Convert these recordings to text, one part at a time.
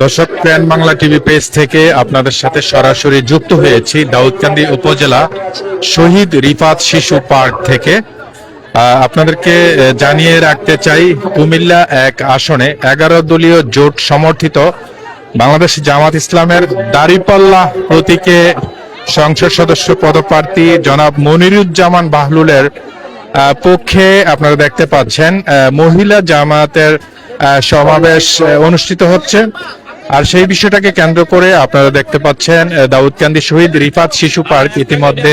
দর্শক pan Bangla TV page থেকে আপনাদের সাথে সরাসরি যুক্ত হয়েছি দাউদকান্দি উপজেলা শহীদ রিফাত শিশু পার্ক থেকে। আপনাদেরকে জানিয়ে রাখতে চাই, কুমিল্লা এক আসনে এগারো দলীয় জোট সমর্থিত বাংলাদেশ জামাত ইসলামের দাড়িপাল্লা প্রতীকে সংসদ সদস্য পদপ্রার্থী জনাব মনিরুজ্জামান বাহলুলের পক্ষে আপনারা দেখতে পাচ্ছেন মহিলা জামাতের সমাবেশ অনুষ্ঠিত হচ্ছে। আর সেই বিষয়টাকে কেন্দ্র করে আপনারা দেখতে পাচ্ছেন দাউদকান্দি শহীদ রিফাত শিশু পার্ক ইতিমধ্যে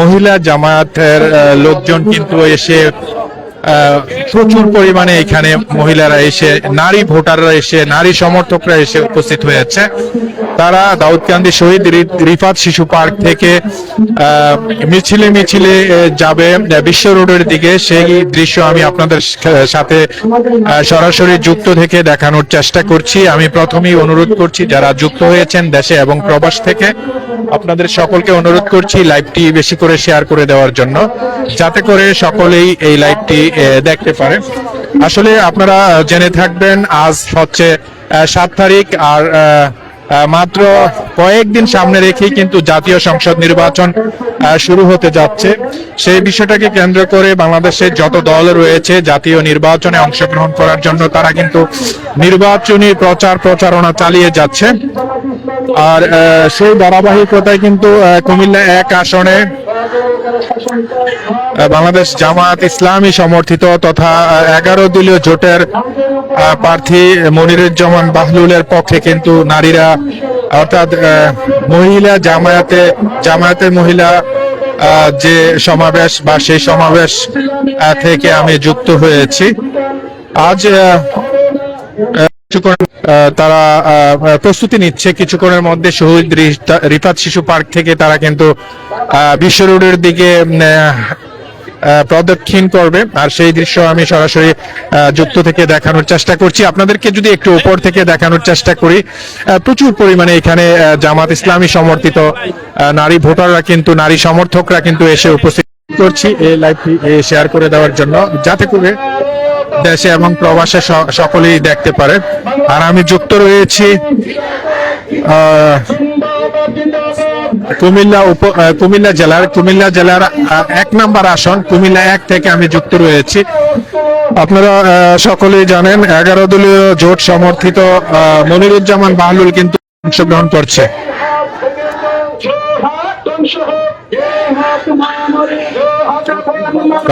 মহিলা জামায়াতের লোকজন কিন্তু এসে প্রচুর পরিমাণে এখানে মহিলারা এসে, নারী ভোটাররা এসে, নারী সমর্থকরা এসে উপস্থিত হয়েছে তারা দাউদকান্দি শহীদ রিফাত শিশু পার্ক থেকে মিছিলে মিছিলে যাবে বিশ্ব রোডের দিকে। সেই দৃশ্য আমি আপনাদের সাথে সরাসরি যুক্ত থেকে দেখানোর চেষ্টা করছি। আমি প্রথমেই অনুরোধ করছি, যারা যুক্ত হয়েছেন দেশে এবং প্রবাস থেকে আপনাদের সকলকে অনুরোধ করছি লাইভটি বেশি করে শেয়ার করে দেওয়ার জন্য, যাতে করে সকলেই এই লাইভটি দেখতে পারে। আসলে আপনারা জেনে থাকবেন, আজ হচ্ছে সাত তারিখ, আর মাত্র কয়েকদিন সামনে রেখেই কিন্তু জাতীয় সংসদ নির্বাচন শুরু হতে যাচ্ছে। সেই বিষয়টাকে কেন্দ্র করে বাংলাদেশের যত দল রয়েছে জাতীয় নির্বাচনে অংশগ্রহণ করার জন্য, তারা কিন্তু নির্বাচনী প্রচার প্রচারণা চালিয়ে যাচ্ছে। আর সেই ধারাবাহিকতায় কিন্তু কুমিল্লা এক আসনে বাংলাদেশ জামাত ইসলামী সমর্থিত তথা এগারো দলীয় জোটের প্রার্থী মনিরুজ্জামান বাহলুলের পক্ষে কিন্তু নারীরা, অর্থাৎ মহিলা জামায়াতে, জামায়াতের মহিলা যে সমাবেশ বা সেই সমাবেশ থেকে আমি যুক্ত হয়েছি। আজ তারা প্রস্তুতি নিচ্ছে। কিছুক্ষণের মধ্যে শহীদ রিফাত শিশু পার্ক থেকে তারা কিন্তু বিশ্ব রোডের দিকে প্রদক্ষিণ করবে। আর সেই দৃশ্য আমি সরাসরি যুক্ত থেকে দেখানোর চেষ্টা করছি। আপনাদেরকে যদি একটু উপর থেকে দেখানোর চেষ্টা করি প্রচুর পরিমাণে এখানে জামাত ইসলামী সমর্থিত নারী ভোটাররা কিন্তু, নারী সমর্থকরা কিন্তু এসে উপস্থিত করছি এই লাইভটি শেয়ার করে দেওয়ার জন্য, যাতে করে দেশে এবং প্রবাসে সকলেই দেখতে পারে। আর আমি যুক্ত রয়েছি কুমিল্লা উপ কুমিল্লা জেলার কুমিল্লা জেলার এক নম্বর আসন, কুমিল্লা এক থেকে আমি যুক্ত রয়েছি। আপনারা সকলেই জানেন, এগারো দলীয় জোট সমর্থিত মনিরুজ্জামান বাহলুল কিন্তু অংশগ্রহণ করছে।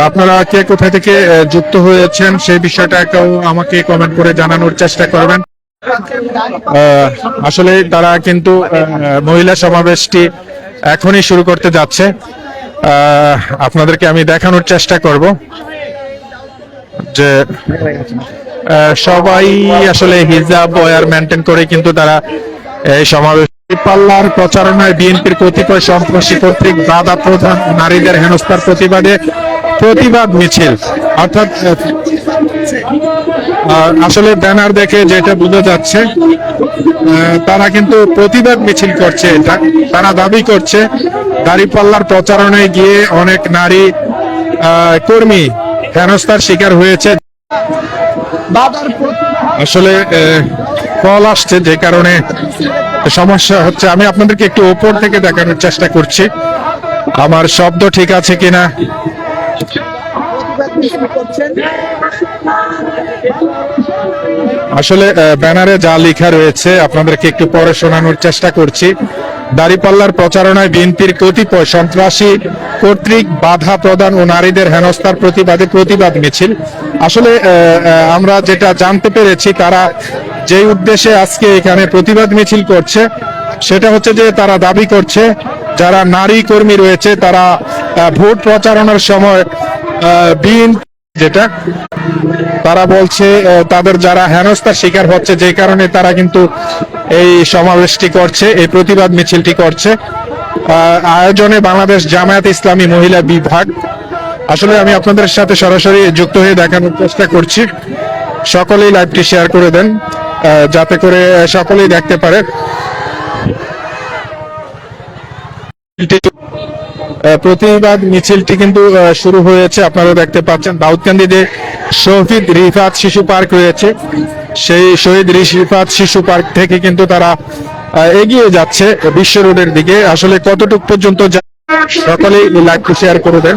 আপনারা কে কোথা থেকে যুক্ত হয়েছেন সেই বিষয়টা কেউ আমাকে কমেন্ট করে জানানোর চেষ্টা করবেন। আসলে তারা কিন্তু মহিলা সমাবেশটি এখনই শুরু করতে যাচ্ছে। আপনাদেরকে আমি দেখানোর চেষ্টা করব যে সবাই আসলে হিজাব ওয়ার মেনটেন করে কিন্তু তারা এই সমাবেশ পাল্লার প্রচারণায় বিএনপির কতিপয় সন্ত্রাসী কর্তৃক বাধা প্রধান নারীদের হেনস্থার প্রতিবাদে প্রতিবাদ মিছিল অর্থাৎ আসলে ব্যানার দেখে যেটা বোঝা যাচ্ছে তারা কিন্তু প্রতিবাদ মিছিল করছে এটা তারা দাবি করছে দাঁড়িপাল্লার প্রচারণায় গিয়ে অনেক নারী কর্মী হেনস্থার শিকার হয়েছে। আসলে কল আসছে যে কারণে সমস্যা হচ্ছে। আমি আপনাদেরকে একটু ওপর থেকে দেখানোর চেষ্টা করছি। আমার শব্দ ঠিক আছে কিনা? আসলে ব্যানারে যা লেখা রয়েছে, আপনাদেরকে একটু পরে শোনানোর চেষ্টা করছি। দাড়িপাল্লার প্রচারণায় বিএনপির কতিপয় সন্ত্রাসী কর্তৃক বাধা প্রদান ও নারীদের হেনস্থার প্রতিবাদে প্রতিবাদ মিছিল। আসলে আমরা যেটা জানতে পেরেছি, তারা যে উদ্দেশ্যে আজকে এখানে প্রতিবাদ মিছিল করছে, সেটা হচ্ছে যে তারা দাবি করছে, যারা নারী কর্মী রয়েছে, তারা ভোট প্রচারণার সময় বিএন যেটা, তারা বলছে তাদের যারা হেনস্থার শিকার হচ্ছে, যে কারণে তারা কিন্তু এই সমাবেশটি করছে, এই প্রতিবাদ মিছিলটি করছে। আয়োজনে বাংলাদেশ জামায়াত ইসলামী মহিলা বিভাগ। আসলে আমি আপনাদের সাথে সরাসরি যুক্ত হয়ে দেখানোর চেষ্টা করছি। সকলেই লাইভটি শেয়ার করে দেন যাতে করে সকলেই দেখতে পারে। প্রতিবাদ মিছিলটি কিন্তু শুরু হয়েছে। আপনারা দেখতে পাচ্ছেন দাউদকান্দি যে শহীদ রিফাত শিশু পার্ক রয়েছে। সেই শহীদ রিফাত শিশু পার্ক থেকে কিন্তু তারা এগিয়ে যাচ্ছে বিশ্ব রোডের দিকে। আসলে কতটুক পর্যন্ত সকলেই লাইক শেয়ার করে দেন।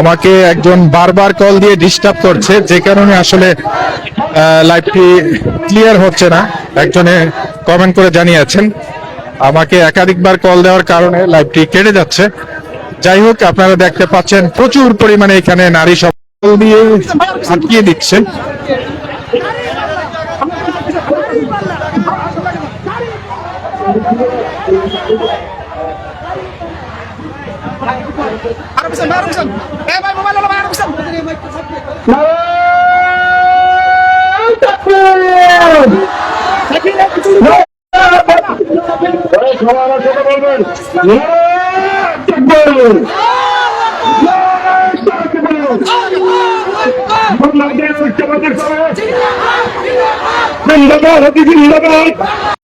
আমাকে একজন বারবার কল দিয়ে ডিস্টার্ব করছে যে কারণে আসলে লাইভটি ক্লিয়ার হচ্ছে না। একজনে কমেন্ট করে জানিয়েছেন আমাকে একাধিকবার কল দেওয়ার কারণে লাইভটি কেটে যাচ্ছে। যাই হোক আপনারা দেখতে পাচ্ছেন প্রচুর পরিমাণে এখানে নারী সকল কল দিয়ে আটকিয়ে দিচ্ছে। Harap pesan, Eh, Pak, harap pesan. জিন্দাবাদ হাতি জিন্দাবাদ জিন্দাবাদ